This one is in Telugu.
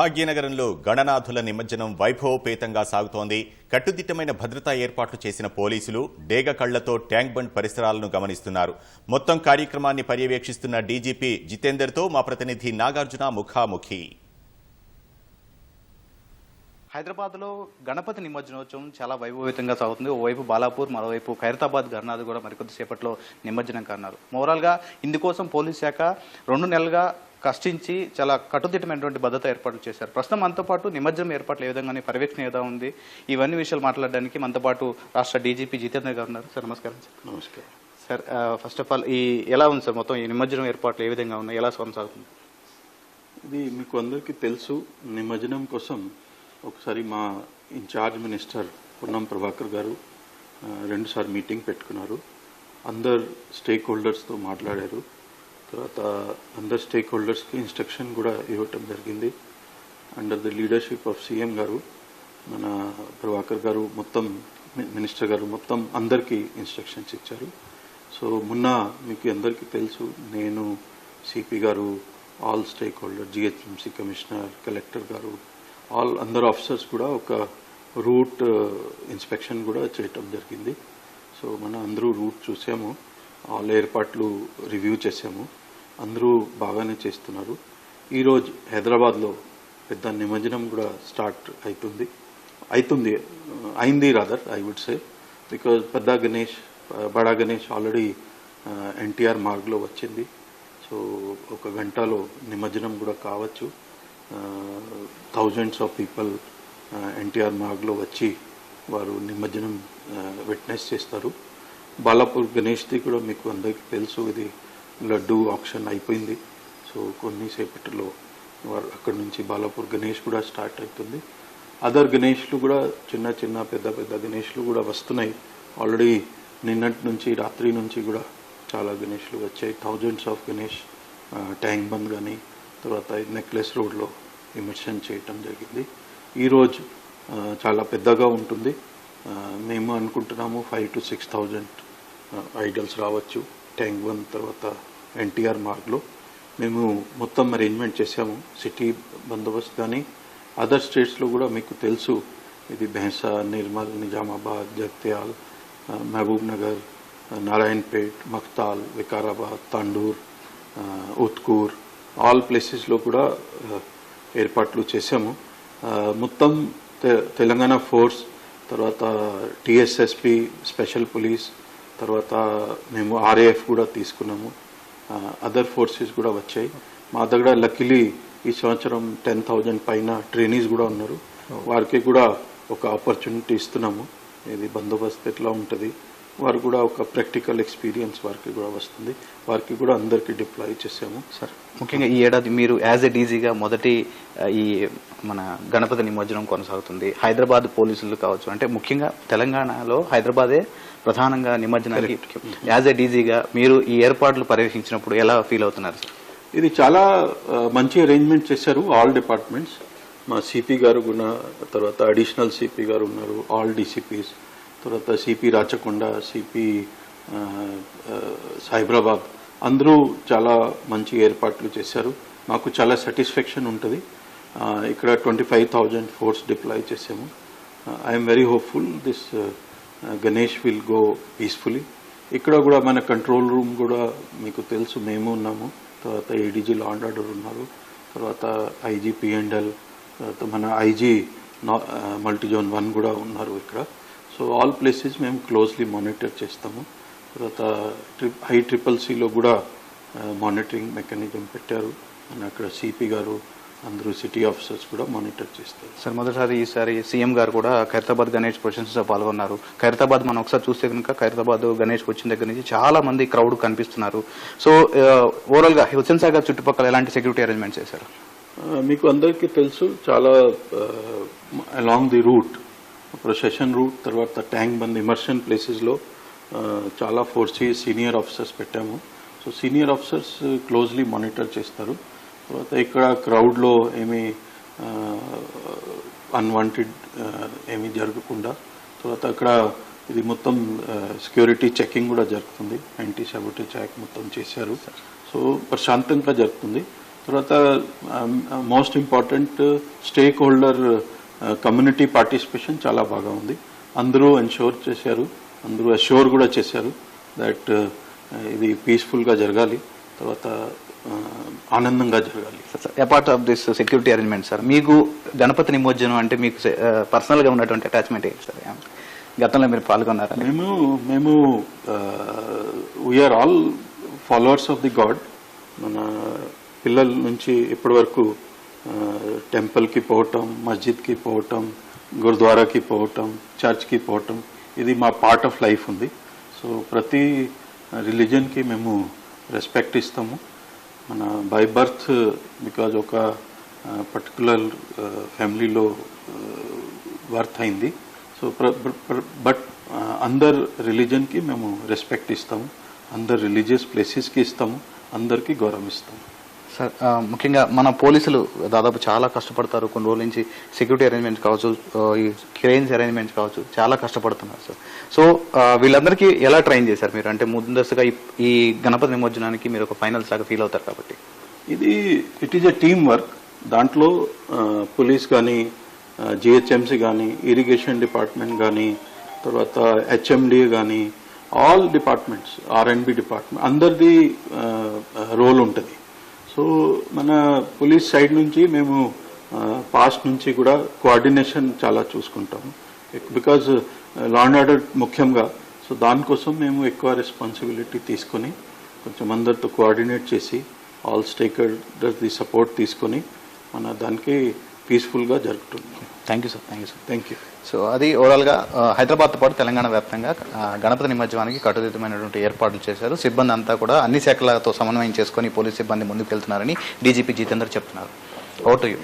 భాగ్యనగరంలో గణనాథుల నిమజ్జనం వైభవోపేతంగా సాగుతోంది. కట్టుదిట్టమైన భద్రతా ఏర్పాట్లు చేసిన పోలీసులు డేగ కళ్ళతో ట్యాంక్ బండ్ పరిసరాలను గమనిస్తున్నారు. మొత్తం కార్యక్రమాన్ని పర్యవేక్షిస్తున్న డీజీపీ జితేందర్తో మా ప్రతినిధి నాగార్జున ముఖాముఖి. హైదరాబాద్లో గణపతి నిమజ్జనోత్సవం చాలా వైభవీతంగా సాగుతుంది. ఓవైపు బాలాపూర్ మరోవైపు ఖైరతాబాద్ గర్నాథ్ కూడా మరికొద్దిసేపట్లో నిమజ్జనం కానున్నారు. మోరల్గా ఇందుకోసం పోలీస్ శాఖ రెండు నెలలుగా కష్టించి చాలా కట్టుదిట్టమైనటువంటి భద్రత ఏర్పాట్లు చేశారు. ప్రస్తుతం మనతో పాటు నిమజ్జనం ఏర్పాట్లు ఏ విధంగా పర్యవేక్షణ ఏ విధంగా ఉంది? ఇవన్నీ విషయాలు మాట్లాడడానికి మనతో పాటు రాష్ట్ర డీజీపీ జితేంద్ర గారు ఉన్నారు. సార్ నమస్కారం సార్. నమస్కారం. సార్ ఫస్ట్ ఆఫ్ ఆల్ ఈ ఎలా ఉంది సార్ మొత్తం ఈ నిమజ్జనం ఏర్పాట్లు ఏ విధంగా ఉన్నాయి? ఎలా కొనసాగుతుంది? ఇది మీకు అందరికీ తెలుసు. నిమజ్జనం కోసం ఒకసారి మా ఇన్ఛార్జ్ మినిస్టర్ పొన్నం ప్రభాకర్ గారు రెండుసార్లు మీటింగ్ పెట్టుకున్నారు. అందరు స్టేక్ హోల్డర్స్తో మాట్లాడారు. తర్వాత అందరు స్టేక్ హోల్డర్స్కి ఇన్స్ట్రక్షన్ కూడా ఇవ్వటం జరిగింది. Under the leadership of CM గారు మన ప్రభాకర్ గారు మొత్తం మినిస్టర్ గారు మొత్తం అందరికీ ఇన్స్ట్రక్షన్స్ ఇచ్చారు. సో మొన్న మీకు అందరికీ తెలుసు నేను సిపి గారు all stakeholder GHMC commissioner collector గారు ఆల్ అందరు ఆఫీసర్స్ కూడా ఒక రూట్ ఇన్స్పెక్షన్ uh, కూడా చేయటం జరిగింది. సో మన అందరూ రూట్ చూసాము ఆల్ ఏర్పాట్లు రివ్యూ చేసాము. అందరూ బాగానే చేస్తున్నారు. ఈరోజు హైదరాబాద్లో పెద్ద నిమజ్జనం కూడా స్టార్ట్ అవుతుంది అవుతుంది అయింది rather I would say because పెద్ద గణేష్ బడా గణేష్ ఆల్రెడీ ఎన్టీఆర్ మార్గ్లో వచ్చింది. సో ఒక గంటలో నిమజ్జనం కూడా కావచ్చు. థౌజండ్స్ ఆఫ్ పీపుల్ ఎన్టీఆర్ మార్గ్లో వచ్చి వారు నిమజ్జనం uh, విట్నెస్ చేస్తారు. బాలాపూర్ గణేష్ది కూడా మీకు అందరికీ తెలుసు. ఇది లడ్డు ఆప్షన్ అయిపోయింది. సో కొన్నిసేపటిలో వారు అక్కడ నుంచి బాలాపూర్ గణేష్ కూడా స్టార్ట్ అవుతుంది. అదర్ గణేష్లు కూడా చిన్న చిన్న పెద్ద పెద్ద గణేష్లు కూడా వస్తున్నాయి. ఆల్రెడీ నిన్నటి నుంచి రాత్రి నుంచి కూడా చాలా గణేష్లు వచ్చాయి. Thousands of Ganesh Tank Bund కానీ తర్వాత నెక్లెస్ రోడ్లో విమర్శనం చేయటం జరిగింది. ఈరోజు చాలా పెద్దగా ఉంటుంది. మేము అనుకుంటున్నాము five to six thousand idols రావచ్చు. ట్యాంక్ వన్ తర్వాత ఎన్టీఆర్ మార్గ్లో. మేము మొత్తం అరేంజ్మెంట్ చేసాము సిటీ బందోబస్తు కానీ అదర్ స్టేట్స్లో కూడా మీకు తెలుసు. ఇది బెహసా నిర్మల్ నిజామాబాద్ జగిత్యాల్ మహబూబ్ నగర్ నారాయణపేట్ మక్తాల్ వికారాబాద్ తాండూర్ ఉత్కూర్ ఆల్ ప్లేసెస్లో కూడా ఏర్పాట్లు చేశాము. మొత్తం తె- తెలంగాణ ఫోర్స్ తర్వాత టీఎస్ఎస్పి స్పెషల్ పోలీస్ తర్వాత మేము ఆర్ఏఎఫ్ కూడా తీసుకున్నాము. అదర్ ఫోర్సెస్ కూడా వచ్చాయి. మా దగ్గర లక్కీలీ ఈ సంవత్సరం టెన్ థౌజండ్ పైన ట్రైనీస్ కూడా ఉన్నారు. వారికి కూడా ఒక ఆపర్చునిటీ ఇస్తున్నాము. ఇది బందోబస్తు ఎట్లా ఉంటుంది? వారు కూడా ఒక ప్రాక్టికల్ ఎక్స్పీరియన్స్ వారికి కూడా వస్తుంది. వారికి కూడా అందరికీ డిప్లాయ్ చేసాము సార్ ముఖ్యంగా ఈ ఏడాది మీరు యాజ్ ఎ డీజీగా మొదటి ఈ మన గణపతి నిమజ్జనం కొనసాగుతుంది. హైదరాబాద్ పోలీసులు కావచ్చు అంటే ముఖ్యంగా తెలంగాణలో హైదరాబాదే ప్రధానంగా నిమజ్జనానికి యాజ్ ఎ డీజీగా మీరు ఈ ఏర్పాట్లు పర్యవేక్షించినప్పుడు ఎలా ఫీల్ అవుతున్నారు సార్? ఇది చాలా మంచి అరేంజ్మెంట్ చేశారు ఆల్ డిపార్ట్మెంట్స్. మా సిపి గారు కూడా తర్వాత అడిషనల్ సిపి గారు ఉన్నారు ఆల్ డీసీపీస్. తర్వాత సిపి రాచకొండ సిపి సైబరాబాద్ అందరూ చాలా మంచి ఏర్పాట్లు చేశారు. మాకు చాలా సాటిస్ఫాక్షన్ ఉంటుంది. ఇక్కడ twenty five thousand force deploy చేసాము. I'm very hopeful this Ganesh will go peacefully ఇక్కడ కూడా మన కంట్రోల్ రూమ్ కూడా మీకు తెలుసు మేము ఉన్నాము. తర్వాత ఏడీజీ లా అండ్ ఆర్డర్ ఉన్నారు. తర్వాత ఐజీ పిఎండ్ఎల్ తర్వాత మన ఐజీ మల్టీ జోన్ వన్ కూడా ఉన్నారు ఇక్కడ. సో ఆల్ ప్లేసెస్ మేము క్లోజ్లీ మానిటర్ చేస్తాము. తర్వాత ట్రిప్ ఐ ట్రిపుల్ సిలో కూడా మానిటరింగ్ మెకానిజం పెట్టారు. మన అక్కడ సిపి గారు అందరూ సిటీ ఆఫీసర్స్ కూడా మానిటర్ చేస్తారు. సార్ మొదటిసారి ఈసారి సీఎం గారు కూడా ఖైరతాబాద్ గణేష్ ప్రొసెషన్స్లో పాల్గొన్నారు. ఖైరతాబాద్ మనం ఒకసారి చూస్తే కనుక ఖైరతాబాద్ గణేష్ వచ్చిన దగ్గర నుంచి చాలా మంది క్రౌడ్ కనిపిస్తున్నారు. సో ఓవరాల్గా హుస్సేన్ సాగర్ చుట్టుపక్కల ఎలాంటి సెక్యూరిటీ అరేంజ్మెంట్ చేశారు? మీకు అందరికీ తెలుసు చాలా along the route procession route తర్వాత ట్యాంక్ బంద్ ఇమర్షన్ ప్లేసెస్లో చాలా ఫోర్సీ సీనియర్ ఆఫీసర్స్ పెట్టాము. So senior officers closely monitor చేస్తారు. తర్వాత ఇక్కడ క్రౌడ్లో ఏమి అన్వాంటెడ్ ఏమి జరగకుండా తర్వాత అక్కడ ఇది మొత్తం సెక్యూరిటీ చెకింగ్ కూడా జరుగుతుంది. యాంటీ సబోటేజ్ యాక్ట్ మొత్తం చేశారు. సో ప్రశాంతంగా జరుగుతుంది. తర్వాత most important stakeholder community participation చాలా బాగా ఉంది. అందరూ ఎన్షోర్ చేశారు. అందరూ అష్యూర్ కూడా చేశారు దట్ ఇది పీస్ఫుల్గా జరగాలి. తర్వాత ఆనందంగా జరగాలి. Apart of this security arrangement sir మీకు గణపతి నిమజ్జనం అంటే మీకు పర్సనల్గా ఉన్నటువంటి అటాచ్మెంట్ ఏంటి సార్ గతంలో మీరు పాల్గొన్నారా? మేము మేము we're all followers of the god మన పిల్లల నుంచి ఇప్పటి వరకు టెంపుల్కి పోవటం మస్జిద్కి పోవటం గురుద్వారాకి పోవటం చర్చ్కి పోవటం ఇది మా పార్ట్ ఆఫ్ లైఫ్ ఉంది. సో ప్రతి రిలీజన్కి మేము రెస్పెక్ట్ ఇస్తాము. మన బై బర్త్ బికాజ్ ఒక పర్టికులర్ ఫ్యామిలీలో వర్త్ అయింది. సో బట్ అందర్ రిలీజన్కి మేము రెస్పెక్ట్ ఇస్తాము. అందరు రిలీజియస్ ప్లేసెస్కి ఇస్తాము. అందరికీ గౌరవం ఇస్తాము. సార్ ముఖ్యంగా మన పోలీసులు దాదాపు చాలా కష్టపడతారు. కొన్ని రోజుల నుంచి సెక్యూరిటీ అరేంజ్మెంట్స్ కావచ్చు ఈ క్రేన్స్ అరేంజ్మెంట్స్ కావచ్చు చాలా కష్టపడుతున్నారు సార్. సో వీళ్ళందరికీ ఎలా ట్రైన్ చేశారు మీరు? అంటే ముందస్తుగా ఈ- గణపతి నిమజ్జనానికి మీరు ఒక ఫైనల్స్ లాగా ఫీల్ అవుతారు కాబట్టి. ఇది it is a team work దాంట్లో పోలీస్ కానీ జిహెచ్ఎంసి కానీ ఇరిగేషన్ డిపార్ట్మెంట్ కానీ తర్వాత హెచ్ఎండి కానీ all departments R and B department అందరిది రోల్ ఉంటుంది. సో మన పోలీస్ సైడ్ నుంచి మేము పాస్ట్ నుంచి కూడా కోఆర్డినేషన్ చాలా చూసుకుంటాము బికాజ్ లా అండ్ ఆర్డర్ ముఖ్యంగా. సో దానికోసం మేము ఎక్కువ రెస్పాన్సిబిలిటీ తీసుకొని కొంచెం అందరితో కోఆర్డినేట్ చేసి ఆల్ స్టేక్ ది సపోర్ట్ తీసుకొని మన దానికి పీస్ఫుల్గా జరుగుతుంది thank you sir thank you sir thank you so అది ఓవరాల్గా uh, హైదరాబాద్తో పాటు తెలంగాణ వ్యాప్తంగా గణపతి నిమజ్జనానికి కట్టుదిట్టమైనటువంటి ఏర్పాట్లు చేశారు. సిబ్బంది అంతా కూడా అన్ని శాఖలతో సమన్వయం చేసుకొని పోలీస్ సిబ్బంది ముందుకు వెళ్తున్నారని డీజీపీ జితేందర్ చెప్తున్నారు. Vote you